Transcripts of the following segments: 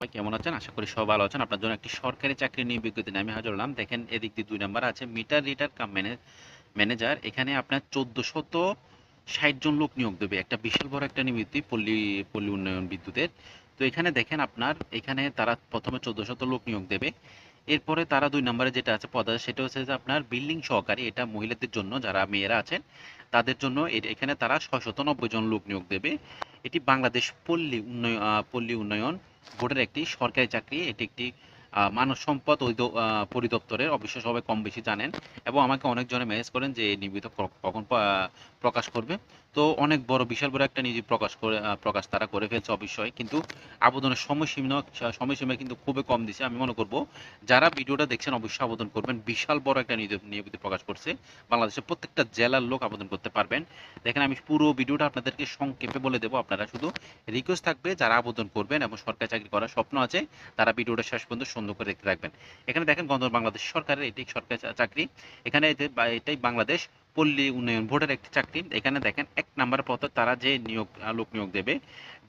সবাই কেমন আছেন? আশা করি সব ভালো আছেন। আপনার জন্য একটি সরকারি চাকরি নিয়ে বিজ্ঞপ্তি নিয়ে আমি হাজির হলাম। দেখেন, এদিক দিয়ে দুই নাম্বার আছে মিটার রিডার কাম ম্যানেজার এখানে আপনার চোদ্দশত ষাট জন লোক নিয়োগ দেবে। একটা বিশাল বড় একটা নিমিত্তি পল্লী পল্লী উন্নয়ন বিদ্যুতের। তো এখানে দেখেন আপনার, এখানে তারা প্রথমে চোদ্দশত লোক নিয়োগ দেবে। এরপরে তারা দুই নম্বরে যেটা আছে, পদ আছে, সেটা হচ্ছে যে আপনার বিল্ডিং সহকারী, এটা মহিলাদের জন্য, যারা মেয়েরা আছেন, তাদের জন্য এখানে তারা ছয়শত নব্বই জন লোক নিয়োগ দেবে। এটি বাংলাদেশ পল্লী উন্নয়ন পল্লী উন্নয়ন বোর্ডের একটি সরকারি চাকরি এটি একটি মানব সম্পদ পরিদপ্তরের অবশ্য সবাই কম বেশি জানেন। এবং আমাকে অনেকজনে মেসেজ করেন যে নিয়মিত কখন প্রকাশ করবে। তো অনেক বড়, বিশাল বড় একটা নিয়োগ প্রকাশ করে প্রকাশ তারা করে ফেলছে অবশ্যই। কিন্তু আবেদনের সময়সীমা সময়সীমা কিন্তু খুবই কম দিছে। আমি মনে করব, যারা ভিডিওটা দেখছেন, অবশ্যই আবেদন করবেন। বিশাল বড় একটা নিয়োগ প্রকাশ করছে। বাংলাদেশের প্রত্যেকটা জেলার লোক আবেদন করতে পারবেন। দেখেন, আমি পুরো ভিডিওটা আপনাদেরকে সংক্ষেপে বলে দেবো। আপনারা শুধু রিকোয়েস্ট থাকবে, যারা আবেদন করবেন এবং সরকারি চাকরি করার স্বপ্ন আছে, তারা ভিডিওটা শেষ পর্যন্ত সুন্দর করে থাকবেন এখানে দেখেন গণ বাংলাদেশ সরকারের এটি সরকারি চাকরি। এখানে এটাই বাংলাদেশ পল্লী উন্নয়ন বোর্ডের একটি চাকরি। এখানে দেখেন এক নাম্বার পথে তারা যে নিয়োগ লোক নিয়োগ দেবে,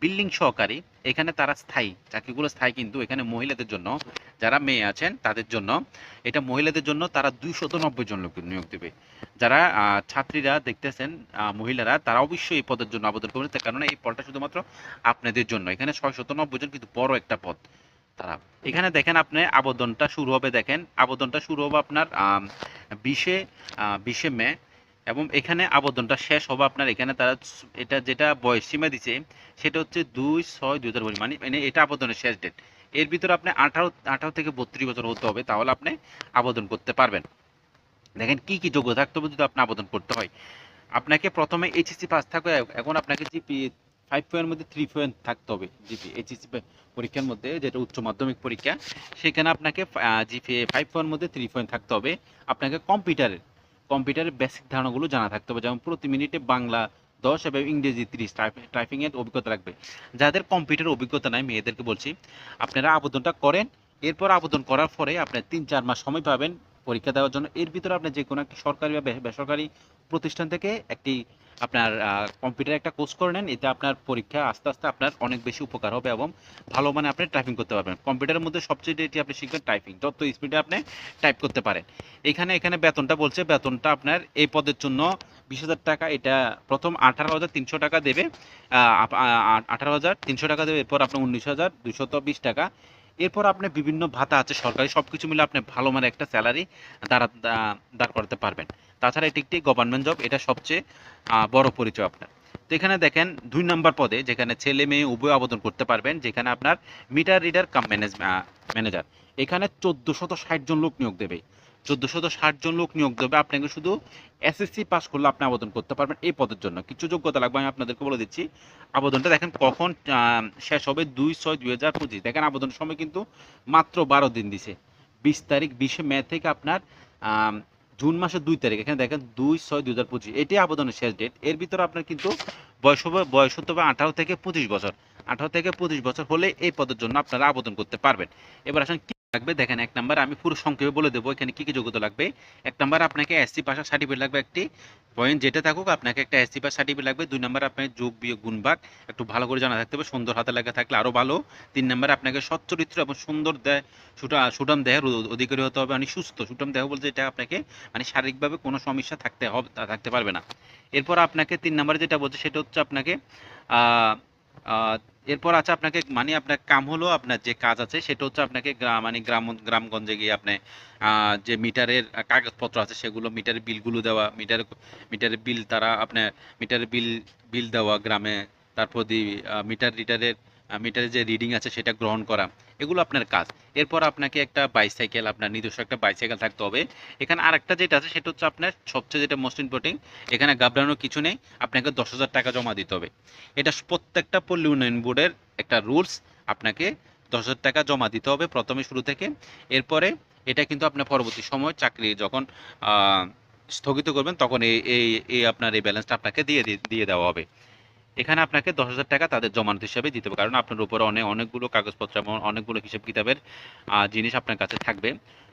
বিল্ডিং সহকারী। এখানে তারা স্থায়ী, চাকরিগুলো স্থায়ী কিন্তু এখানে মহিলাদের জন্য, যারা মেয়ে আছেন তাদের জন্য। এটা মহিলাদের জন্য তারা দুইশত নব্বই জন লোক নিয়োগ দেবে। যারা ছাত্রীরা দেখতেছেন মহিলারা, তারা অবশ্যই এই পদের জন্য আবেদন করবেন। কারণে এই পদটা শুধুমাত্র আপনাদের জন্য। এখানে ছয়শত নব্বই জন কিন্তু বড় একটা পদ। তারা। এখানে দেখেন আপনি আবেদনটা শুরু হবে, দেখেন আবেদনটা শুরু হবে আপনার বিশে বিশে মে এবং এখানে আবেদনটা শেষ হবে আপনার, এখানে তারা এটা যেটা বয়স সীমা দিছে, সেটা হচ্ছে দুই ছয় দুই হাজার মানে মানে এটা আবেদনের শেষ ডেট এর ভিতরে আপনি আঠারো আঠারো থেকে বত্রিশ বছর হতে হবে, তাহলে আপনি আবেদন করতে পারবেন। দেখেন কি কি যোগ্য থাকতে হবে যদি আপনি আবেদন করতে হয়। আপনাকে প্রথমে এইচএসসি পাস থাকবে এখন আপনাকে জিপি ফাইভ পয়েন্টের মধ্যে থ্রি পয়েন্ট থাকতে হবে জিপি এইচএসসি পরীক্ষার মধ্যে, যেটা উচ্চ মাধ্যমিক পরীক্ষা। সেখানে আপনাকে জিপি ফাইভ পয়েন্টের মধ্যে থ্রি পয়েন্ট থাকতে হবে। আপনাকে কম্পিউটারের কম্পিউটারের বেসিক ধারণাগুলো জানা থাকতে হবে। যেমন প্রতি মিনিটে বাংলা দশ এবং ইংরেজি তিরিশ টাইপিংয়ের অভিজ্ঞতা রাখবে যাদের কম্পিউটার অভিজ্ঞতা নাই, মেয়েদেরকে বলছি, আপনারা আবেদনটা করেন। এরপর আবেদন করার পরে আপনার তিন, চার মাস সময় পাবেন পরীক্ষা দেওয়ার জন্য। এর ভিতরে আপনি যে কোনো একটি সরকারি বা, বেসরকারি প্রতিষ্ঠান থেকে একটি আপনার কম্পিউটার একটা কোর্স করে নেন। এতে আপনার পরীক্ষা আস্তে আস্তে আপনার অনেক বেশি উপকার হবে এবং ভালো মানে আপনি টাইপিং করতে পারবেন। কম্পিউটারের মধ্যে সবচেয়ে যেটি আপনি শিখবেন টাইপিং যত স্পিডে আপনি টাইপ করতে পারেন। এখানে এখানে বেতনটা বলছে, বেতনটা আপনার এই পদের জন্য বিশ হাজার টাকা। এটা প্রথম আঠারো হাজার তিনশো টাকা দেবে। আঠারো হাজার তিনশো টাকা দেবে। এরপর আপনার উনিশ হাজার দুশত বিশ টাকা। এরপর আপনি বিভিন্ন ভাতা আছে সরকারি সব কিছু মিলে আপনি ভালো মানে একটা স্যালারি দাঁড়া দাঁড় করাতে পারবেন। তাছাড়া এটি একটি গভর্নমেন্ট জব এটা সবচেয়ে বড় পরিচয় আপনার। তো এখানে দেখেন দুই নম্বর পদে যেখানে ছেলে মেয়ে উভয় আবেদন করতে পারবেন, যেখানে আপনার meter reader cum manage manager এখানে চোদ্দোশত ষাট জন লোক নিয়োগ দেবে। চোদ্দোশত ষাট জন লোক নিয়োগ দেবে। আপনাকে শুধু এসএসসি পাস করলে আপনি আবেদন করতে পারবেন এই পদের জন্য। কিছু যোগ্যতা লাগবে, আমি আপনাদেরকে বলে দিচ্ছি। আবেদনটা দেখেন কখন শেষ হবে দুই ছয় দুই হাজার পঁচিশ। দেখেন আবেদনের সময় কিন্তু মাত্র বারো দিন দিছে। বিশ তারিখ, বিশে মে থেকে আপনার জুন মাসের দুই তারিখ। এখানে দেখেন দুই ছয় দুই হাজার পঁচিশ। এটি আবেদনের শেষ ডেট এর ভিতরে আপনার কিন্তু বয়স হবে, বয়স হতে হবে আঠারো থেকে পঁচিশ বছর। আঠারো থেকে পঁচিশ বছর হলে এই পদের জন্য আপনারা আবেদন করতে পারবেন। এবার আসেন লাগবে। দেখেন, এক নাম্বার আমি পুরো সংক্ষেপে বলে দেবো এখানে কি কি যোগ্যতা লাগবে। এক নাম্বার আপনাকে এসসি পাশা সার্টিফিকেট লাগবে একটি। পয়েন্ট যেটা থাকুক, আপনাকে একটা এসসি পাস সার্টিফিকেট লাগবে। দুই নাম্বার আপনার যোগ, বিয়োগ গুণভাগ একটু ভালো করে জানা থাকতে হবে, সুন্দর হাতে লেখা থাকলে আরও ভালো। তিন নাম্বারে আপনাকে সচ্চরিত্র এবং সুন্দর দেহ সুটা সুটাম দেহের অধিকারী হতে হবে। মানে সুস্থ সুটাম দেহ বলতে এটা আপনাকে মানে শারীরিকভাবে কোনো সমস্যা থাকতে হবে থাকতে পারবে না। এরপর আপনাকে তিন নাম্বারে যেটা বলছে, সেটা হচ্ছে আপনাকে এরপর আছে আপনাকে মানে আপনার কাম হলো আপনার যে কাজ আছে, সেটা হচ্ছে আপনাকে মানে গ্রাম গ্রামগঞ্জে গিয়ে আপনি যে মিটারের কাগজপত্র আছে, সেগুলো মিটারের বিলগুলো দেওয়া মিটার মিটারের বিল তারা আপনার, মিটারের বিল বিল দেওয়া গ্রামে, তারপর দি মিটার রিটারের মিটারের যে রিডিং আছে সেটা গ্রহণ করা, এগুলো আপনার কাজ। এরপর আপনাকে একটা বাইসাইকেল আপনার নিজস্ব একটা বাইসাইকেল থাকতে হবে। এখানে আরেকটা যেটা আছে সেটা হচ্ছে আপনার সবচেয়ে যেটা মোস্ট ইম্পর্টেন্ট এখানে গাবড়ানোর কিছু নেই, আপনাকে দশ হাজার টাকা জমা দিতে হবে। এটা প্রত্যেকটা পল্লী উন্নয়ন বোর্ডের একটা রুলস আপনাকে দশ হাজার টাকা জমা দিতে হবে প্রথমে শুরু থেকে। এরপরে এটা কিন্তু আপনার পরবর্তী সময় চাকরি যখন স্থগিত করবেন, তখন এই এই আপনার এই ব্যালেন্সটা আপনাকে দিয়ে দিয়ে দেওয়া হবে। এখানে আপনাকে দশ হাজার টাকা তাদের জমানত হিসাবে দিতে হবে। কারণ আপনার উপরে অনেক অনেকগুলো কাগজপত্র এবং অনেকগুলো হিসাব কিতাবের জিনিস আপনার কাছে থাকবে।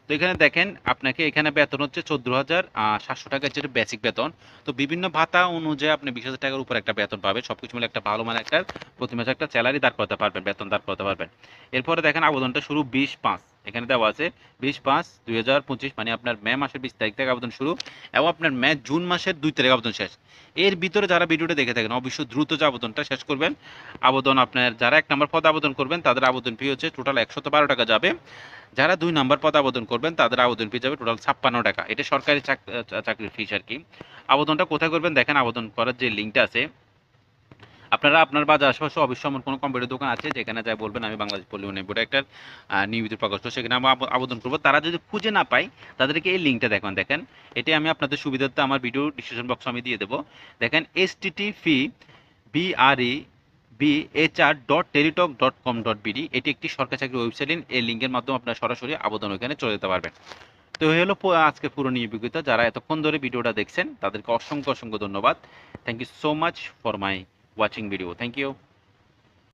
তো এখানে দেখেন, আপনাকে এখানে বেতন হচ্ছে চোদ্দ হাজার সাতশো টাকা যেটা বেসিক বেতন। তো বিভিন্ন ভাতা অনুযায়ী আপনি বিশ হাজার টাকার উপর একটা বেতন পাবেন। সবকিছু মিলে একটা ভালো মানে একটা প্রতি মাসে একটা স্যালারি দাঁড় করতে পারবেন, বেতন দাঁড় করতে পারবেন। এরপরে দেখেন আবেদনটা শুরু বিশ পাঁচ। এখানে দেওয়া আছে বিশ পাঁচ দুই হাজার পঁচিশ মানে আপনার মে মাসের বিশ তারিখ থেকে আবেদন শুরু এবং আপনার মে জুন মাসের দুই তারিখ আবেদন শেষ। এর ভিতরে যারা ভিডিওটা দেখে থাকেন, অবশ্যই দ্রুত যে আবেদনটা শেষ করবেন। আবেদন আপনার যারা এক নম্বর পদে আবেদন করবেন, তাদের আবেদন ফি হচ্ছে টোটাল একশত বারো টাকা যাবে। যারা দুই নম্বর পদে আবেদন করবেন, তাদের আবেদন ফি যাবে টোটাল ছাপ্পান্ন টাকা। এটা সরকারি চাক- চাকরির ফিস আর কি। আবেদনটা কোথায় করবেন? দেখেন আবেদন করার যে লিঙ্কটা আছে আপনারা আপনার বাজার আশেপাশে অবশ্যই এমন কোনো কম্পিউটার দোকান আছে যেখানে যাই বলবেন আমি বাংলাদেশ পল্লী বোর্ডে একটা নিয়মিত প্রকাশ সেখানে আমি আবেদন করব। তারা যদি খুঁজে না পায়, তাদেরকে এই লিঙ্কটা দেখেন দেখেন। এটি আমি আপনাদের সুবিধার্থে আমার ভিডিও ডিসক্রিপশন বক্সে আমি দিয়ে দেবো। দেখেন S T F B R E R dot Teletalk dot com dot B D এটি একটি সরকারি চাকরি ওয়েবসাইট এই লিঙ্কের মাধ্যমে আপনারা সরাসরি আবেদন ওইখানে চলে যেতে পারবেন। তো এই হলো আজকে পুরো নিয়োগিতা যারা এতক্ষণ ধরে ভিডিওটা দেখছেন, তাদেরকে অসংখ্য অসংখ্য ধন্যবাদ। Thank you so much for my watching video thank you